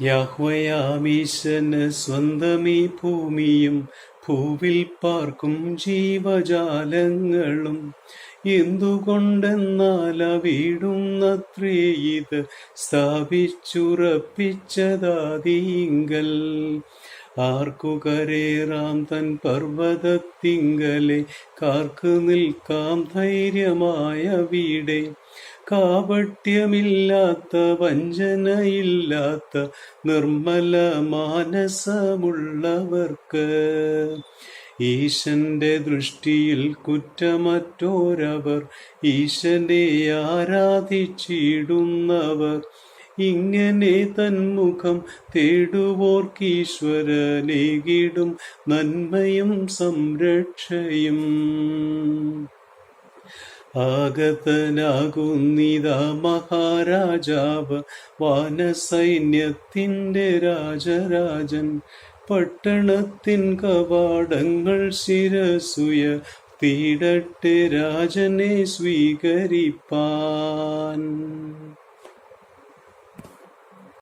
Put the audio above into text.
യാഹ്വയാമീശന് സ്വന്തമീ ഭൂമിയും ഭൂവിൽ പാർക്കും ജീവജാലങ്ങളും. എന്തുകൊണ്ടെന്നാൽ വീടുന്നത്രേ ഇത് സ്ഥാപിച്ചുറപ്പിച്ചതാതീങ്കൽ ആർക്കു കരേറാം തൻ പർവതത്തിങ്കലെ കാർക്കു നിൽക്കാം ധൈര്യമായ വീടെ. കാപട്യമില്ലാത്ത വഞ്ചനയില്ലാത്ത നിർമ്മല മാനസമുള്ളവർക്ക് ഈശന്റെ ദൃഷ്ടിയിൽ കുറ്റമറ്റോരവർ ഈശനെ ആരാധിച്ചിടുന്നവർ. ഇങ്ങനെ തന്മുഖം തേടുവോർക്കീശ്വരനേകിടും നന്മയും സംരക്ഷയും. ആഗതനാകുന്നിതാ മഹാരാജാവ് വാനസൈന്യത്തിന്റെ രാജരാജൻ പട്ടണത്തിൻ കവാടങ്ങൾ ശിരസുയ തീടട്ടെ രാജനെ സ്വീകരിപ്പാൻ.